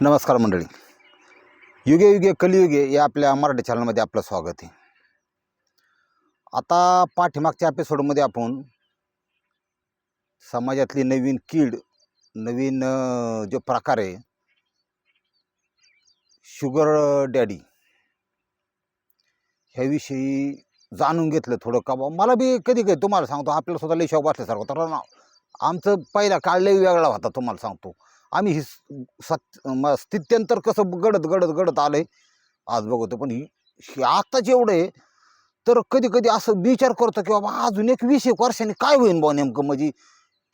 नमस्कार मंडळी. युगे युगे कलियुगे या आपल्या मराठी चॅनलमध्ये आपलं स्वागत आहे. आता पाठीमागच्या एपिसोडमध्ये आपण समाजातली नवीन कीड नवीन जो प्रकार आहे शुगर डॅडी ह्याविषयी जाणून घेतलं थोडं का बा. मला बी कधी कधी तुम्हाला सांगतो आपल्याला स्वतः लई शॉक बसल्यासारखं तर आमचं पहिला काळ लई वेगळा होता तुम्हाला सांगतो. आम्ही ही सत म स्थित्यंतर कसं गडत गडत गडत आलं आहे आज बघतो पण ही ही आत्ताच एवढं आहे तर कधी कधी असं विचार करतो की बाबा अजून एक वीस एक वर्षांनी काय होईन बुवा नेमकं? म्हणजे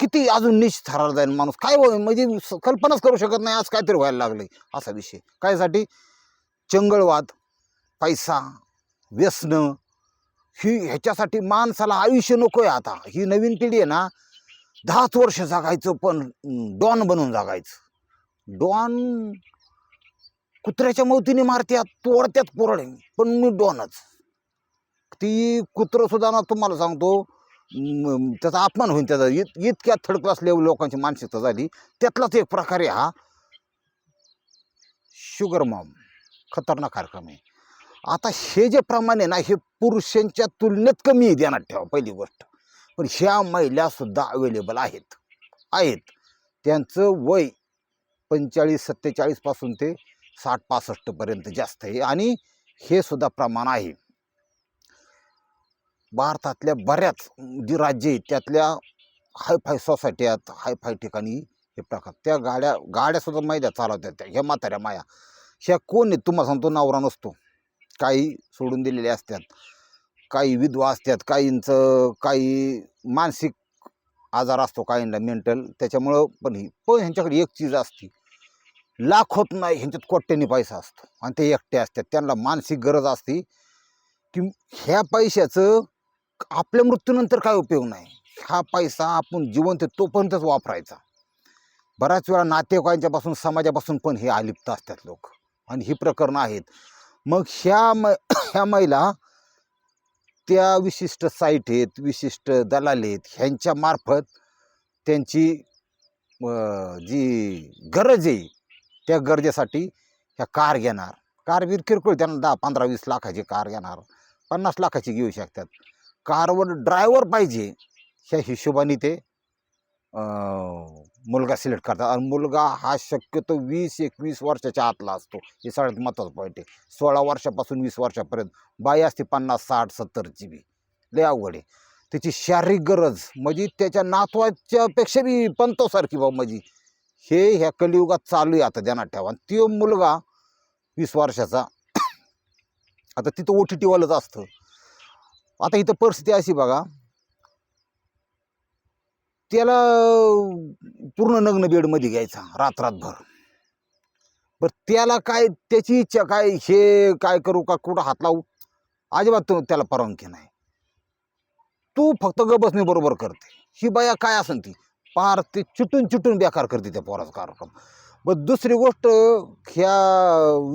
किती अजून निश थरार जाईल माणूस? काय होईल म्हणजे कल्पनाच करू शकत नाही आज काहीतरी व्हायला लागले असा विषय. कायसाठी? चंगळवाद पैसा व्यसनं ही ह्याच्यासाठी माणसाला आयुष्य नको आहे आता. ही नवीन पिढी आहे ना दहाच वर्ष जागायचं पण डॉन बनून जागायचं. डॉन कुत्र्याच्या मौतीने मारत्यात तोडत्यात पोरडे. पण मी डॉनच. ती कुत्रं सुद्धा ना तुम्हाला सांगतो त्याचा अपमान होईल त्याचा. इत इतक्या थर्ड क्लास लेवल लोकांची मानसिकता झाली. त्यातलाच एक प्रकारे हा. शुगर मॉम खतरनाक कार्यक्रम आहे. आता हे जे प्रमाण आहे ना हे पुरुषांच्या तुलनेत कमी आहे ध्यानात ठेवा पहिली गोष्ट. पण ह्या महिलासुद्धा अवेलेबल आहेत. आहेत. त्यांचं वय पंचेचाळीस सत्तेचाळीसपासून ते साठ पासष्टपर्यंत जास्त आहे आणि हे सुद्धा प्रमाण आहे. भारतातल्या बऱ्याच जी राज्य आहेत त्यातल्या हायफाय सोसायट्यात हायफाय ठिकाणी हे प्रकार. त्या गाड्या गाड्यासुद्धा मैद्या चालवतात त्या. ह्या म्हाताऱ्या माया. ह्या कोण आहेत? तुम्हाला सांगतो नवरा नसतो. काही सोडून दिलेले असतात. काही विधवा असतात काहींचं काही मानसिक आजार असतो काहींना मेंटल त्याच्यामुळं पण ही पण ह्यांच्याकडे एक चीज असते. लाख होत नाही ह्यांच्यात कोट्यानी पैसा असतो. आणि ते एकटे असतात. त्यांना मानसिक गरज असते की ह्या पैशाचं आपल्या मृत्यूनंतर काय उपयोग नाही. हा पैसा आपण जिवंत आहे तोपर्यंतच वापरायचा. बऱ्याच वेळा नातेवाईकांच्यापासून समाजापासून पण हे अलिप्त असतात लोक. आणि ही प्रकरणं आहेत. मग ह्या म ह्या महिला त्या विशिष्ट साईट आहेत विशिष्ट दलाल आहेत ह्यांच्या मार्फत त्यांची जी गरज आहे त्या गरजेसाठी ह्या कार घेणार. कारबीर किरकोळ त्यांना दहा पंधरा वीस लाखाची कार घेणार. पन्नास लाखाची घेऊ शकतात. कारवर ड्रायव्हर पाहिजे ह्या हिशोबाने ते मुलगा सिलेक्ट करतात. आणि मुलगा हा शक्यतो वीस एकवीस वर्षाच्या आतला असतो. हे सगळ्यात महत्त्वाचं पॉईंट आहे. सोळा वर्षापासून वीस वर्षापर्यंत बाई असते पन्नास साठ सत्तरची बी लय अवघड आहे. त्याची शारीरिक गरज म्हणजे त्याच्या नातवाच्या पेक्षा बी पंतोसारखी बाबा म्हणजे हे ह्या कलियुगात चालू आहे आता ध्यानात ठेवा. आणि तो मुलगा वीस वर्षाचा. आता तिथं ओ टी टीवालंच असतं. आता इथं परिस्थिती अशी बघा. त्याला पूर्ण नग्न बेडमध्ये घ्यायचा रात रातभर त्याला काय त्याची इच्छा काय हे काय करू का कुठं हात लावू? अजिबात तो- त्याला परवानगी नाही. तू फक्त गबसने बरोबर करते. ही बाया काय असन ती? पार ते चुटून चुटून बेकार करते त्या पोराचा कार्यक्रम. बरं दुसरी गोष्ट ह्या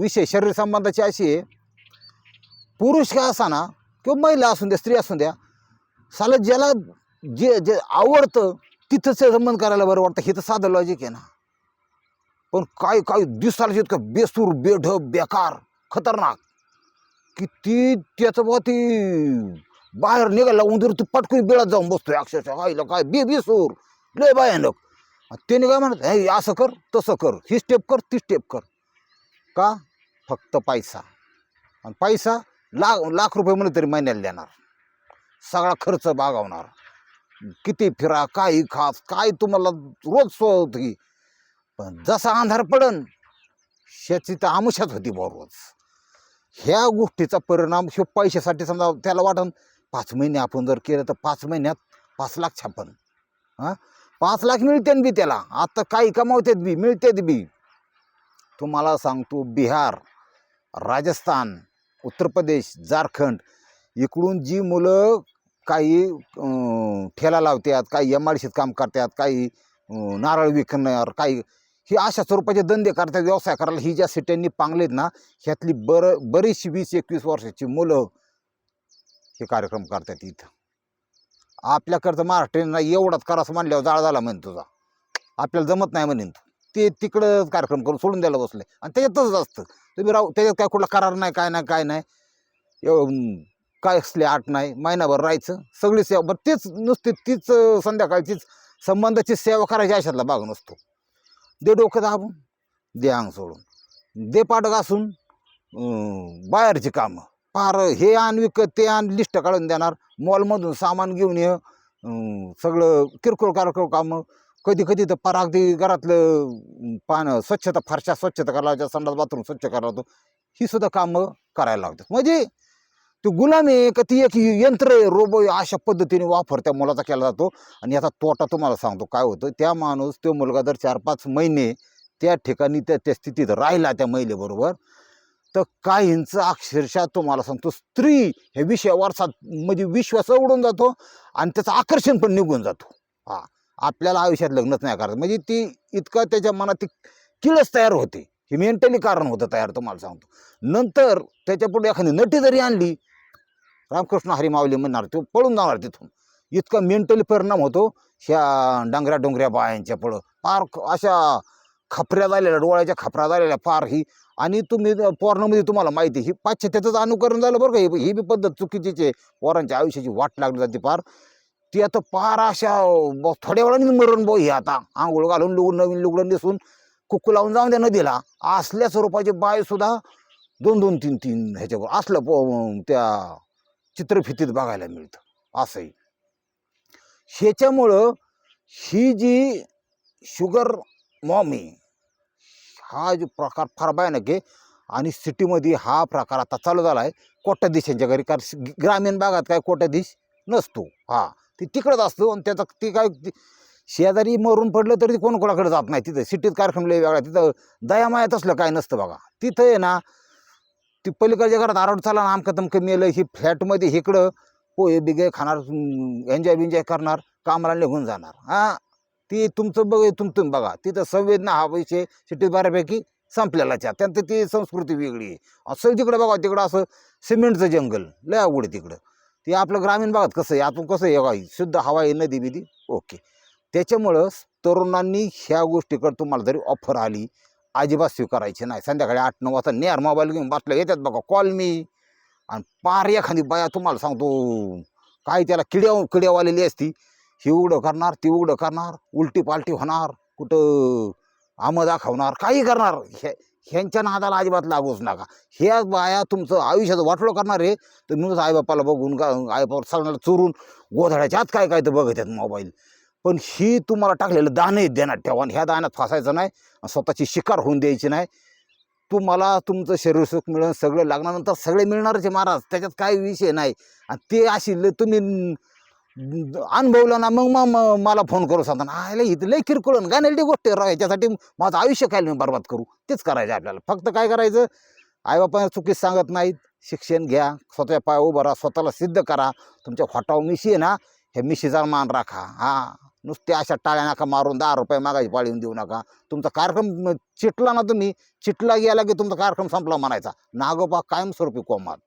विषय शरीर संबंधाची अशी आहे पुरुष काय असा ना किंवा महिला असून द्या स्त्री असून द्या साला ज्याला जे जे आवडतं तिथंच संबंध करायला बरं वाटतं. हे तर साधं लॉजिक आहे ना. पण काय काय दिसायला इतकं बेसूर बेढ बेकार खतरनाक. की ती त्याचं बुवा ती बाहेर निघायला उंदीर ती पटकन बिळात जाऊन बसतोय अक्षरशः. आईला काय बे बेसूर लय भयानक. त्याने काय म्हणत हे असं कर तसं कर. ही स्टेप कर ती स्टेप कर. का? फक्त पैसा. आणि पैसा लाख लाख रुपये म्हणलं तरी महिन्याला देणार. सगळा खर्च बागावणार. किती फिरा काही खास काय तुम्हाला रोज सोय होती पण जसा अंधार पडन ह्याची तर आमुष्याच होती बा रोज. ह्या गोष्टीचा परिणाम ह्यो पैशासाठी समजा त्याला वाटन पाच महिने आपण जर केलं तर पाच महिन्यात पाच लाख छापन. हां? पाच लाख मिळते बी त्याला. आता काही कमावतात बी मिळतात बी. तुम्हाला सांगतो बिहार राजस्थान उत्तर प्रदेश झारखंड इकडून जी मुलं काही ठेला लावतात काही एम आय काम करतात काही नारळ विकणार काही ही अशा स्वरूपाचे धंदे करतात व्यवसाय करायला. ही ज्या सिट्यांनी पांगलेत ना ह्यातली बर बरीचशी वीस एकवीस वर्षाची मुलं हे कार्यक्रम करतात इथं. आपल्याकडचं महाराष्ट्रीयांना एवढाच करास म्हणल्यावर जाळ झाला म्हणे तुझा. आपल्याला जमत नाही म्हणेन तू. ते तिकडं कार्यक्रम करून सोडून द्यायला बसले. आणि त्याच्यातच असतं. तुम्ही राहू त्याच्यात काय कुठला करार नाही काय नाही काय नाही. एव- काय असले आठ नाही महिनाभर राहायचं. सगळी सेवा बरं तेच नुसती तीच संध्याकाळचीच संबंधाची सेवा करायची अशातला भाग नसतो. दे डोकं दाबून दे अंग सोडून. दे पाठ घासून बाहेरची कामं. फार हे आण विकत ते आण लिस्ट काढून देणार. मॉलमधून सामान घेऊन ये सगळं किरकोळ कारकोळ कामं. कधी कधी तर फार अगदी घरातलं पानं स्वच्छता फारशा स्वच्छता करायला संडास बाथरूम स्वच्छ करायला लागतो ही सुद्धा कामं करायला लावतात. म्हणजे ती गुलाम आहे का ती एक यंत्र आहे रोबो अशा पद्धतीने वापर त्या मुलाचा केला जातो. आणि याचा तोटा तुम्हाला सांगतो काय होतं त्या माणूस तो मुलगा जर चार पाच महिने त्या ठिकाणी त्या त्या स्थितीत राहिला त्या महिलेबरोबर तर काहींचं अक्षरशः तुम्हाला सांगतो स्त्री हे विषयावर म्हणजे विश्वास उडून जातो आणि त्याचं आकर्षण पण निघून जातो. हा आपल्याला आयुष्यात लग्नच नाही करायचं. म्हणजे ती इतका त्याच्या मनात ती किळस तयार होते. हे मेंटली कारण होतं तयार तुम्हाला सांगतो. नंतर त्याच्यापुढे एखादी नटी जरी आणली रामकृष्ण हरी माऊली म्हणणार तो पळून जाणार तिथून. इतका मेंटली परिणाम होतो ह्या डांगऱ्या डोंगऱ्या बायांच्या पुढं. फार अशा खपऱ्या झालेल्या डोळ्याच्या खपऱ्या झालेल्या फार ही. आणि तुम्ही पोरणामध्ये तुम्हाला माहिती आहे, ही पाश्चात्याचं अनुकरण झालं बरं का ही ही बी पद्धत चुकीचीच आहे. पोरांच्या आयुष्याची वाट लागली जाते फार. ती आता फार अशा ब- थोड्या वेळाने मरण बो ही आता. आंघोळ घालून लुगडं नवीन लुगडं नेसून कुक्कू लावून जाऊन द्या नदीला. असल्या स्वरूपाचे बाय सुद्धा दोन दोन तीन तीन ह्याच्यावर असलं प- त्या चित्रफितीत बघायला मिळतं. असंही. ह्याच्यामुळं ही जी शुगर मॉमी हा जो प्रकार फार भयानक आहे आणि सिटीमध्ये हा प्रकार आता चालू झाला आहे. कोट्याधीशांच्या घरी कारण ग्रामीण भागात काय कोट्याधीश नसतो. हा ती तिकडंच असतो आणि त्याचा ती काय शेजारी मरून पडलं तरी ती कोण कोणाकडे जात नाही. तिथं सिटीत कार्यक्रम लय वेगळा तिथं दयामायात असलं काय नसतं बघा. तिथं आहे ना ती पलीकडच्या घरात आरोड चाला ना आमकं तमकं मेलं. ही फ्लॅटमध्ये इकडं पोहे बिगे खाणार एन्जॉय बिन्जॉय करणार कामाला निघून जाणार. हां? ती तुमचं बघ तुम तुम्ही बघा. तिथं संवेदना हा विषय सिटीत बऱ्यापैकी संपलेलाच आहे. त्यांचं ती संस्कृती वेगळी आहे. असं तिकडं बघा तिकडं असं सिमेंटचं जंगल. लय आवड आहे तिकडं. ते आपलं ग्रामीण भागात कसं आहे? आपण कसं आहे? शुद्ध हवा आहे नदी बिदी ओके. त्याच्यामुळं तरुणांनी ह्या गोष्टीकडे तुम्हाला जरी ऑफर आली अजिबात स्वीकारायची नाही. संध्याकाळी आठ नऊ वाजता नेर मोबाईल घेऊन बसल्या येतात बघा कॉल मी. आणि पार एखादी बाया तुम्हाला सांगतो काय त्याला किड्या किड्यावालेली असती. ही उघडं करणार ती उघडं करणार उलटी पालटी होणार कुठं आमं दाखवणार काही करणार. ह्या ह्यांच्या नादाला अजिबात लागूच नका. ह्या बाया तुमचं आयुष्याचं वाटलं करणार आहे तर नुसतं आईबापाला बघून का आईबापावर सांगण्याला चोरून गोधड्याच्या आत काय काय तर बघत आहेत मोबाईल पण ही तुम्हाला टाकलेलं दाणे देण्यात ठेवा आणि ह्या दाण्यात फसायचं नाही आणि स्वतःची शिकार होऊन द्यायची नाही. तुम्हाला तुमचं शरीर सुख मिळून सगळं लागल्यानंतर सगळे मिळणारच आहे महाराज. त्याच्यात काय विषय नाही. आणि ते अशी तुम्ही अनुभवलं ना मग मग मला फोन करू सांगताना आयला इथं लय किरकोळ आणि गाणेलटी गोष्ट आहे राव याच्यासाठी माझं आयुष्य काय मी बरबाद करू? तेच करायचं आपल्याला. फक्त काय करायचं? आईबापा चुकीच सांगत नाहीत. शिक्षण घ्या स्वतःच्या पाय उभं राहा स्वतःला सिद्ध करा. तुमच्या खोटाव मिशी आहे ना ह्या मिशीचा मान राखा. हा. नुसते अशा टाळ्या नका मारून दहा रुपये मागायची पाळीहून देऊ नका. तुमचा कार्यक्रम चिटला ना तुम्ही चिटला गेला की तुमचा कार्यक्रम संपला म्हणायचा. नागोबा कायमस्वरूपी कोमात.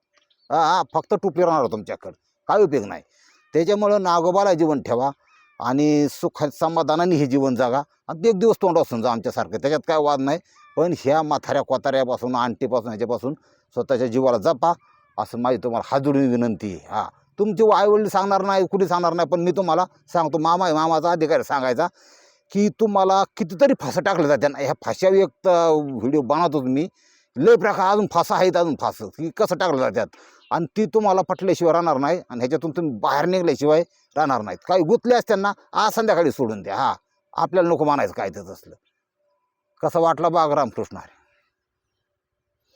हा हा फक्त टुपी राहणार तुमच्याकडं. काय उपयोग नाही. त्याच्यामुळं नागोबाला जीवन ठेवा आणि सुख समाधानाने हे जीवन जागा. आणि ते एक दिवस तोंड असून जा आमच्यासारखं. त्याच्यात काय वाद नाही. पण ह्या म्हाताऱ्या कोताऱ्यापासून आणटीपासून ह्याच्यापासून स्वतःच्या जीवाला जपा. असं माझी तुम्हाला हाजुरी विनंती आहे. तुमचे आईवडील सांगणार नाही कुठे सांगणार नाही पण मी तुम्हाला सांगतो मामा आहे मामाचा अधिकार सांगायचा की तुम्हाला कितीतरी फासं टाकलं जातात ह्या फाश्या एक व्हिडिओ बनवतो मी. लय प्रकार अजून फासा आहेत अजून फासं. की कसं टाकलं जातात आणि ती तुम्हाला पटल्याशिवाय राहणार नाही. आणि ह्याच्यातून तुम्ही बाहेर निघल्याशिवाय राहणार नाहीत. काही गुतल्यास त्यांना आज संध्याकाळी सोडून द्या. हां आपल्याला नको मानायचं काय तेच असलं कसं वाटलं बाग रामकृष्ण हरी?